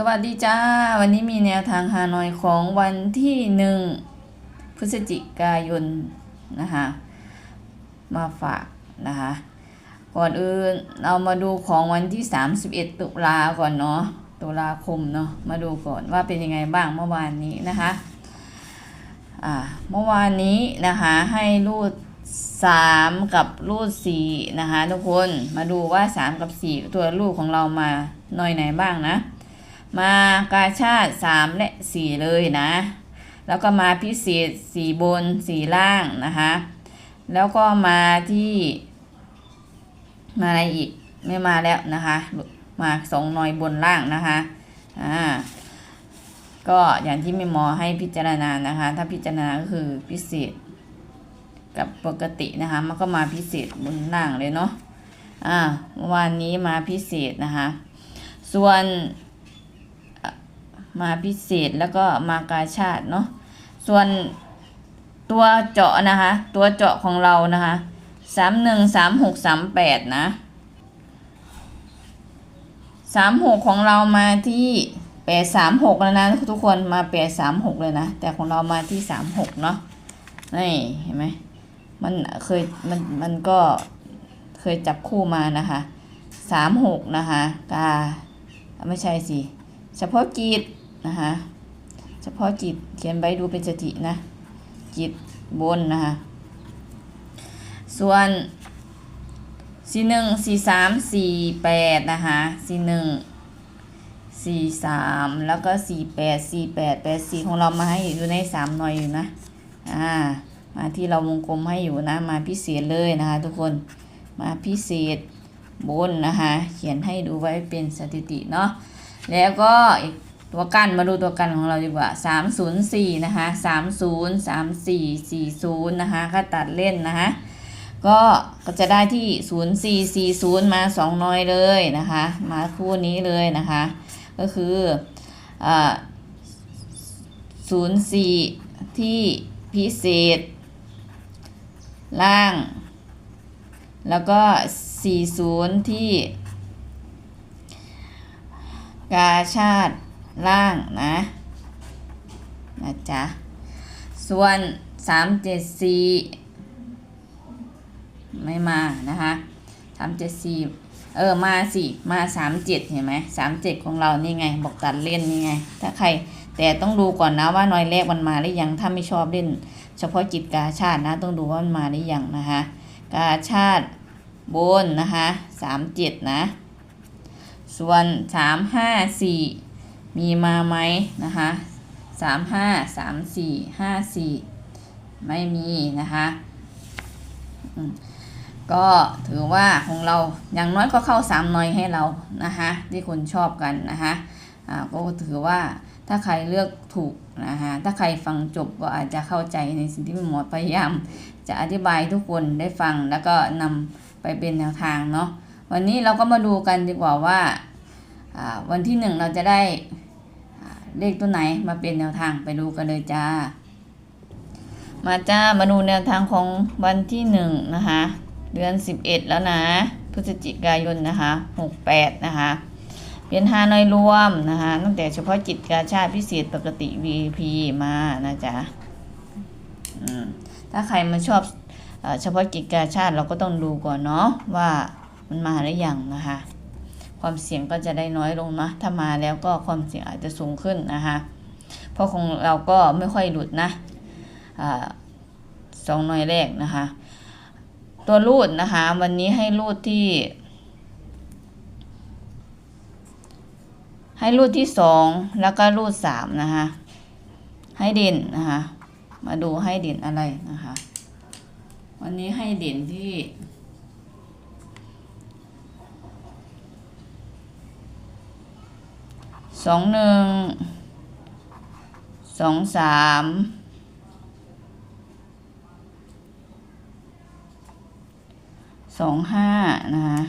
สวัสดีจ้า วันนี้มีแนวทางฮานอยของวันที่หนึ่งพฤศจิกายนนะคะมาฝากนะคะก่อนอื่นเรามาดูของวันที่ 31 ตุลาก่อนเนาะตุลาคมเนาะมาดูก่อนว่าเป็นยังไงบ้างเมื่อวานนี้นะคะอ่าเมื่อวานนี้นะคะให้รูด 3 กับรูด4นะคะทุกคนมาดูว่า 3 กับ 4 ตัวลูกของเรามาหน่อยไหนบ้างนะ มากาชาติ3และ 4 เลยนะ แล้วก็มาพิเศษ 4 บน 4 ล่างนะคะ แล้วก็มาที่ มาอะไรอีกไม่มาแล้วนะคะ มาสองหน่อยบนล่างนะคะอ่าก็อย่างที่แม่หมอให้พิจารณานะคะ ถ้าพิจารณาก็คือพิเศษ กับปกตินะคะ มันก็มาพิเศษบนล่างเลยเนาะอ่าวานนี้มาพิเศษนะคะ ส่วน มาพิเศษแล้วก็มากาชาติเนาะส่วนตัวเจาะนะคะ ตัวเจาะของเรานะคะสามหนึ่งสามหกสามแปดนะสามหกของเรามาที่แปดสามหกแล้วนะทุกคนมาแปดสามหกเลยนะ แต่ของเรามาที่สามหกเนาะนี่เห็นไหมมันเคยมันมันก็เคยจับคู่มานะคะสามหกนะคะกาไม่ใช่สิเฉพาะกิจ นะคะเฉพาะกิจเขียนไว้ดูเป็นสตินะ จิตบนนะคะส่วนสี่หนึ่งสี่สามสี่แปดนะคะสี่หนึ่งสี่สามแล้วก็สี่แปดสี่แปดแปดสี่ของเรามาให้อยู่ในสามหน่อยอยู่นะอ่ามาที่เราวงกลมให้อยู่นะมาพิเศษเลยนะคะทุกคนมาพิเศษบนนะคะเขียนให้ดูไว้เป็นสถิติเนาะแล้วก็อีก ตัวกันมาดูตัวกันของเราดีกว่า 304 นะคะ 30 34 40 นะคะก็ตัดเล่นนะคะก็ก็จะได้ที่ 0440 มา 2 น้อยเลยนะคะ มาคู่นี้เลยนะคะ ก็คืออ่า04 ที่พิเศษ ล่าง แล้วก็ 40 ที่ กาชาติ ล่างนะนะจ๊ะ ส่วน374ไม่มานะคะ374เออมาสิมา37เห็นไหม37ของเรานี่ไง บอกตัดเล่นนี่ไง ถ้าใครแต่ต้องดูก่อนนะว่าน้อยแรกมันมาหรือยังถ้าไม่ชอบเล่น เฉพาะจิตกาชาตินะ ต้องดูว่ามันมาหรือยังนะคะกาชาติบนนะคะ37นะ ส่วนสามห้าสี่ มีมาไหมนะคะสามห้าสามสี่ห้าสี่ไม่มีนะคะก็ถือว่าของเราอย่างน้อยก็เข้าสามหน่อยให้เรานะคะที่คนชอบกันนะคะอ่าก็ถือว่าถ้าใครเลือกถูกนะคะถ้าใครฟังจบก็อาจจะเข้าใจในสิ่งที่หมอพยายาม จะอธิบายทุกคนได้ฟังแล้วก็นำไปเป็นแนวทางเนาะวันนี้เราก็มาดูกันดีกว่าว่าอ่าวันที่หนึ่งเราจะได้ เลขตัวไหนมาเป็นแนวทางไปดูกันเลยจ้า มาจ้ามาดูแนวทางของวันที่หนึ่งนะคะ เดือนสิบเอ็ดแล้วนะพฤศจิกายนนะคะหกแปดนะคะเป็นฮานอยรวมนะคะตั้งแต่เฉพาะจิตกาชาติพิเศษปกติ VP มานะจ๊ะถ้าใครมาชอบเฉพาะกิจกาชาติเราก็ต้องดูก่อนเนาะว่ามันมาหรือยังนะคะ ความเสี่ยงก็จะได้น้อยลงนะถ้ามาแล้วก็ความเสี่ยงอาจจะสูงขึ้นนะคะเพราะของเราก็ไม่ค่อยหลุดนะอสองหน่วยแรกนะคะ ตัวรูดนะคะ วันนี้ให้รูดที่ ให้รูดที่สองแล้วก็รูดสามนะคะให้เด่นนะคะ มาดูให้เด่นอะไรนะคะ วันนี้ให้เด่นที่ สองหนึ่งสองสามสองห้านะคะ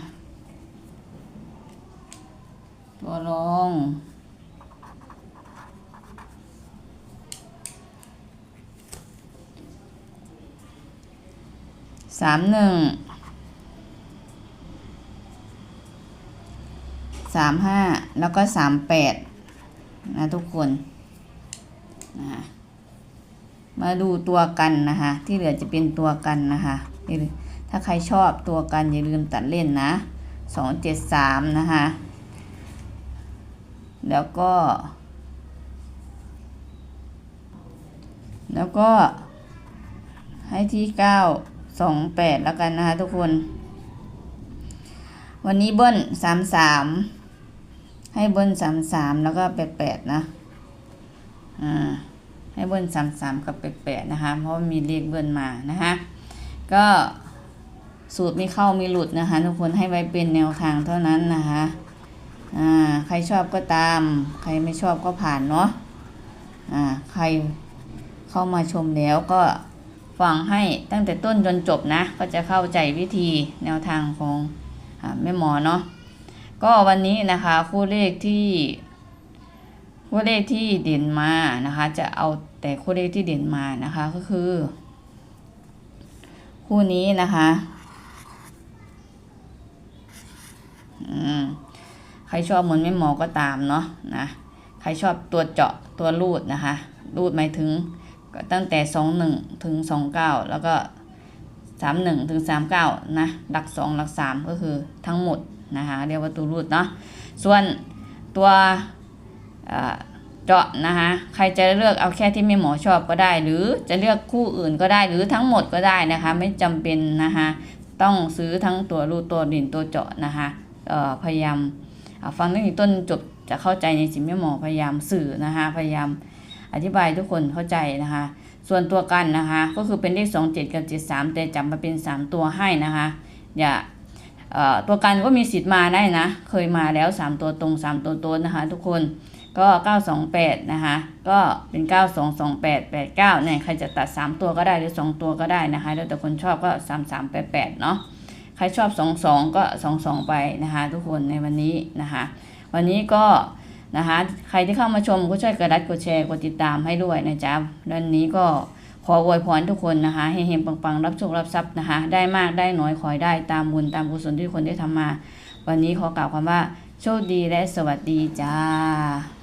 ตัวรองสามหนึ่งสามห้าแล้วก็สามแปด นะทุกคนนะคะมาดูตัวกันนะคะที่เหลือจะเป็นตัวกันนะคะถ้าใครชอบตัวกันอย่าลืมตัดเล่นนะสองเจ็ดสามนะคะแล้วก็ แล้วก็ให้ที่เก้าสองแปดแล้วกันนะคะทุกคน วันนี้เบิ้ลสามสาม ให้เบิ้ลสามสามแล้วก็แปดแปดนะ อ่า ให้เบิ้ลสามสามกับแปดแปดนะคะ เพราะมีเลขเบิ้ลมานะคะ ก็สูตรมีเข้ามีหลุดนะคะ ทุกคนให้ไว้เป็นแนวทางเท่านั้นนะคะ อ่า ใครชอบก็ตาม ใครไม่ชอบก็ผ่านเนาะ อ่า ใครเข้ามาชมแล้วก็ฟังให้ตั้งแต่ต้นจนจบนะ ก็จะเข้าใจวิธีแนวทางของอ่าแม่หมอเนาะ ก็วันนี้นะคะคู่เลขที่คู่เลขที่เด่นมานะคะ จะเอาแต่คู่เลขที่เด่นมานะคะก็คือ คู่นี้นะคะอืมใครชอบเหมือนแม่หมอก็ตามเนาะนะใครชอบตัวเจาะตัวรูดนะคะ รูดหมายถึงตั้งแต่สองหนึ่งถึงสองเก้าแล้วก็สามหนึ่งถึงสามเก้านะหลักสองหลักสามก็คือทั้งหมด นะคะเรียกว่าตัวรูดเนาะส่วนตัวเจาะนะคะใครจะเลือกเอาแค่ที่แม่หมอชอบก็ได้ หรือจะเลือกคู่อื่นก็ได้หรือทั้งหมดก็ได้นะคะไม่จำเป็นนะคะต้องซื้อทั้งตัวรูดตัวดินตัวเจาะนะคะพยายามฟังตั้งแต่ต้นจบจะเข้าใจในสิ่งแม่หมอพยายามสื่อนะคะพยายามอธิบายทุกคนเข้าใจนะคะ ส่วนตัวกันนะคะ ก็คือเป็นเลข 2 7 กับ 7 3 แต่จับมาเป็น 3 ตัวให้นะคะ อย่า ตัวกันก็มีสิทธิ์มาได้นะ เคยมาแล้ว 3 ตัวตรง 3 ตัวต้นนะคะ ทุกคนก็ 928 นะคะ ก็เป็น 9228 89เนี่ยใครจะตัด 3 ตัวก็ได้หรือ 2 ตัวก็ได้นะคะ แล้วแต่คนชอบก็ 3388 เนาะใครชอบ 22 ก็ 22 ไปนะคะ ทุกคนในวันนี้นะคะ วันนี้ก็นะคะ ใครที่เข้ามาชมก็ช่วยกดไลค์กดแชร์กดติดตามให้ด้วยนะจ๊ะวันนี้ก็ ออวยพรทุกคนนะคะให้เฮงปังๆ รับโชครับทรัพย์นะคะ ได้มากได้น้อยขอให้ได้ตามบุญตามกุศลที่ทุกคนได้ทำมา วันนี้ขอกล่าวคำว่า โชคดีและสวัสดีจ้า